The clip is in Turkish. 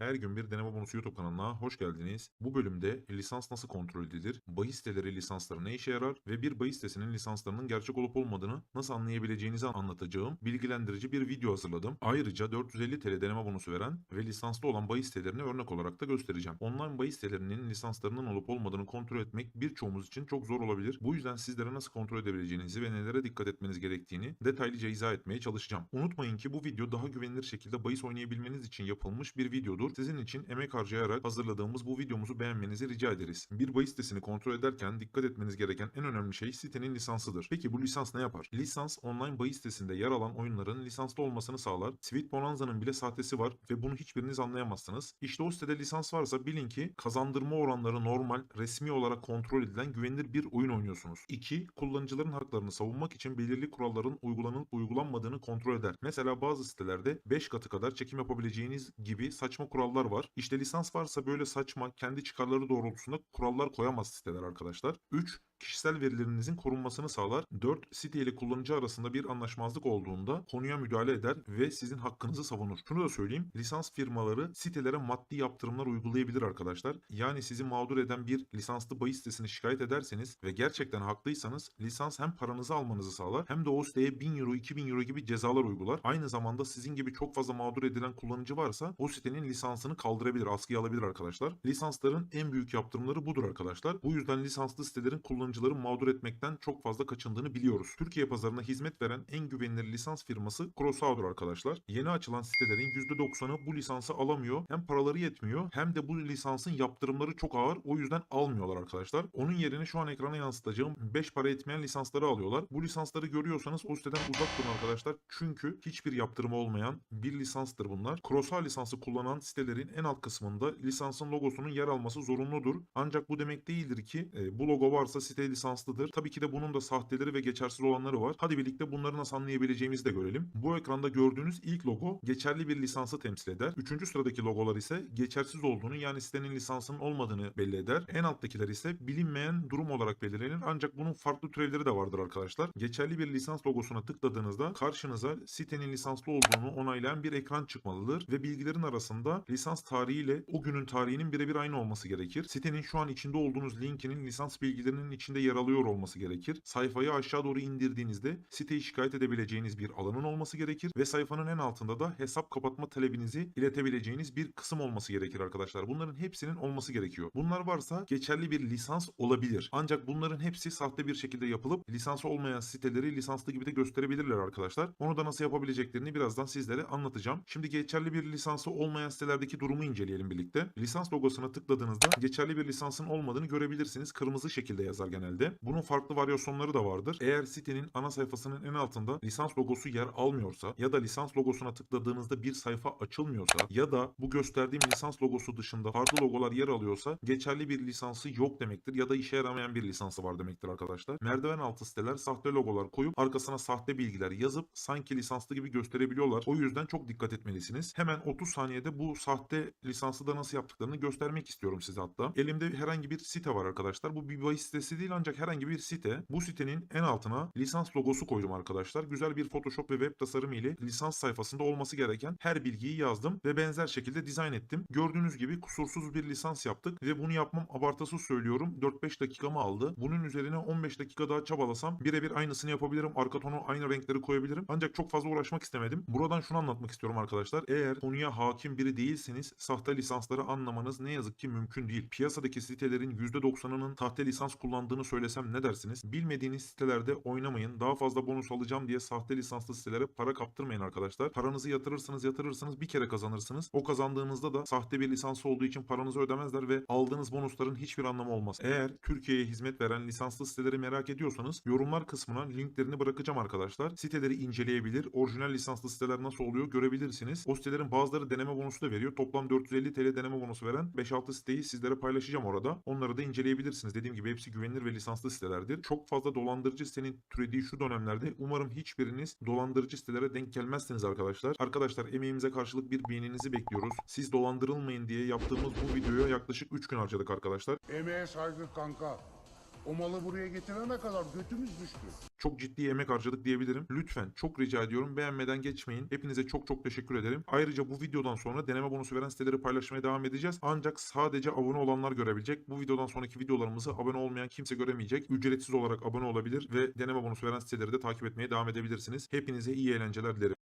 Her gün bir deneme bonusu YouTube kanalına hoş geldiniz. Bu bölümde lisans nasıl kontrol edilir, bahis siteleri lisansları ne işe yarar ve bir bahis sitesinin lisanslarının gerçek olup olmadığını nasıl anlayabileceğinizi anlatacağım bilgilendirici bir video hazırladım. Ayrıca 450 TL deneme bonusu veren ve lisanslı olan bahis sitelerini örnek olarak da göstereceğim. Online bahis sitelerinin lisanslarının olup olmadığını kontrol etmek birçoğumuz için çok zor olabilir. Bu yüzden sizlere nasıl kontrol edebileceğinizi ve nelere dikkat etmeniz gerektiğini detaylıca izah etmeye çalışacağım. Unutmayın ki bu video daha güvenilir şekilde bahis oynayabilmeniz için yapılmış bir videodur. Sizin için emek harcayarak hazırladığımız bu videomuzu beğenmenizi rica ederiz. Bir bahis sitesini kontrol ederken dikkat etmeniz gereken en önemli şey sitenin lisansıdır. Peki bu lisans ne yapar? Lisans online bahis sitesinde yer alan oyunların lisanslı olmasını sağlar. Sweet Bonanza'nın bile sahtesi var ve bunu hiçbiriniz anlayamazsınız. İşte o sitede lisans varsa bilin ki kazandırma oranları normal, resmi olarak kontrol edilen güvenilir bir oyun oynuyorsunuz. 2. Kullanıcıların haklarını savunmak için belirli kuralların uygulanıp uygulanmadığını kontrol eder. Mesela bazı sitelerde 5 katı kadar çekim yapabileceğiniz gibi saçma kurallar var. İşte lisans varsa böyle saçma, kendi çıkarları doğrultusunda kurallar koyamaz siteler arkadaşlar. 3 kişisel verilerinizin korunmasını sağlar. 4. Site ile kullanıcı arasında bir anlaşmazlık olduğunda konuya müdahale eder ve sizin hakkınızı savunur. Şunu da söyleyeyim. Lisans firmaları sitelere maddi yaptırımlar uygulayabilir arkadaşlar. Yani sizi mağdur eden bir lisanslı bahis sitesini şikayet ederseniz ve gerçekten haklıysanız lisans hem paranızı almanızı sağlar hem de o siteye 1000 euro 2000 euro gibi cezalar uygular. Aynı zamanda sizin gibi çok fazla mağdur edilen kullanıcı varsa o sitenin lisansını kaldırabilir, askıya alabilir arkadaşlar. Lisansların en büyük yaptırımları budur arkadaşlar. Bu yüzden lisanslı sitelerin kullanıcıları mağdur etmekten çok fazla kaçındığını biliyoruz. Türkiye pazarına hizmet veren en güvenilir lisans firması Crossout'dur arkadaşlar. Yeni açılan sitelerin %90'ı bu lisansı alamıyor. Hem paraları yetmiyor hem de bu lisansın yaptırımları çok ağır. O yüzden almıyorlar arkadaşlar. Onun yerine şu an ekrana yansıtacağım 5 para etmeyen lisansları alıyorlar. Bu lisansları görüyorsanız o siteden uzak durun arkadaşlar. Çünkü hiçbir yaptırımı olmayan bir lisanstır bunlar. Crossout lisansı kullanan sitelerin en alt kısmında lisansın logosunun yer alması zorunludur. Ancak bu demek değildir ki e, bu logo varsa site lisanslıdır. Tabii ki de bunun da sahteleri ve geçersiz olanları var. Hadi birlikte bunları nasıl anlayabileceğimizi de görelim. Bu ekranda gördüğünüz ilk logo geçerli bir lisansı temsil eder. Üçüncü sıradaki logolar ise geçersiz olduğunu yani sitenin lisansının olmadığını belli eder. En alttakiler ise bilinmeyen durum olarak belirlenir. Ancak bunun farklı türevleri de vardır arkadaşlar. Geçerli bir lisans logosuna tıkladığınızda karşınıza sitenin lisanslı olduğunu onaylayan bir ekran çıkmalıdır ve bilgilerin arasında lisans tarihiyle o günün tarihinin birebir aynı olması gerekir. Sitenin şu an içinde olduğunuz linkinin lisans bilgilerinin içinde yer alıyor olması gerekir. Sayfayı aşağı doğru indirdiğinizde siteyi şikayet edebileceğiniz bir alanın olması gerekir ve sayfanın en altında da hesap kapatma talebinizi iletebileceğiniz bir kısım olması gerekir arkadaşlar. Bunların hepsinin olması gerekiyor. Bunlar varsa geçerli bir lisans olabilir. Ancak bunların hepsi sahte bir şekilde yapılıp lisansı olmayan siteleri lisanslı gibi de gösterebilirler arkadaşlar. Onu da nasıl yapabileceklerini birazdan sizlere anlatacağım. Şimdi geçerli bir lisansı olmayan sitelerdeki durumu inceleyelim birlikte. Lisans logosuna tıkladığınızda geçerli bir lisansın olmadığını görebilirsiniz. Kırmızı şekilde yazar genelde. Bunun farklı varyasyonları da vardır. Eğer sitenin ana sayfasının en altında lisans logosu yer almıyorsa ya da lisans logosuna tıkladığınızda bir sayfa açılmıyorsa ya da bu gösterdiğim lisans logosu dışında farklı logolar yer alıyorsa geçerli bir lisansı yok demektir ya da işe yaramayan bir lisansı var demektir arkadaşlar. Merdiven altı siteler sahte logolar koyup arkasına sahte bilgiler yazıp sanki lisanslı gibi gösterebiliyorlar. O yüzden çok dikkat etmelisiniz. Hemen 30 saniyede bu sahte lisansı da nasıl yaptıklarını göstermek istiyorum size hatta. Elimde herhangi bir site var arkadaşlar. Bu bir bahis sitesi değil ancak herhangi bir site. Bu sitenin en altına lisans logosu koydum arkadaşlar. Güzel bir Photoshop ve web tasarımı ile lisans sayfasında olması gereken her bilgiyi yazdım ve benzer şekilde dizayn ettim. Gördüğünüz gibi kusursuz bir lisans yaptık ve bunu yapmam abartısız söylüyorum 4-5 dakikamı aldı. Bunun üzerine 15 dakika daha çabalasam birebir aynısını yapabilirim. Arka tonu aynı renkleri koyabilirim. Ancak çok fazla uğraşmak istemedim. Buradan şunu anlatmak istiyorum arkadaşlar. Eğer konuya hakim biri değilseniz sahte lisansları anlamanız ne yazık ki mümkün değil. Piyasadaki sitelerin %90'ının sahte lisans kullandığını söylesem ne dersiniz? Bilmediğiniz sitelerde oynamayın. Daha fazla bonus alacağım diye sahte lisanslı sitelere para kaptırmayın arkadaşlar. Paranızı yatırırsınız yatırırsınız bir kere kazanırsınız. O kazandığınızda da sahte bir lisansı olduğu için paranızı ödemezler ve aldığınız bonusların hiçbir anlamı olmaz. Eğer Türkiye'ye hizmet veren lisanslı siteleri merak ediyorsanız yorumlar kısmına linklerini bırakacağım arkadaşlar. Siteleri inceleyebilir, orijinal lisanslı siteler nasıl oluyor görebilirsiniz. O sitelerin bazıları deneme bonusu da veriyor. Toplam 450 TL deneme bonusu veren 5-6 siteyi sizlere paylaşacağım orada. Onları da inceleyebilirsiniz. Dediğim gibi hepsi güvenilir ve lisanslı sitelerdir. Çok fazla dolandırıcı sitenin türediği şu dönemlerde umarım hiçbiriniz dolandırıcı sitelere denk gelmezsiniz arkadaşlar. Arkadaşlar emeğimize karşılık bir beğeninizi bekliyoruz. Siz dolandırılmayın diye yaptığımız bu videoya yaklaşık 3 gün harcadık arkadaşlar. Emeğe saygı kanka. O malı buraya getirene kadar götümüz düştü. çok ciddi emek harcadık diyebilirim. Lütfen çok rica ediyorum beğenmeden geçmeyin. Hepinize çok çok teşekkür ederim. Ayrıca bu videodan sonra deneme bonusu veren siteleri paylaşmaya devam edeceğiz. Ancak sadece abone olanlar görebilecek. Bu videodan sonraki videolarımızı abone olmayan kimse göremeyecek. Ücretsiz olarak abone olabilir ve deneme bonusu veren siteleri de takip etmeye devam edebilirsiniz. Hepinize iyi eğlenceler dilerim.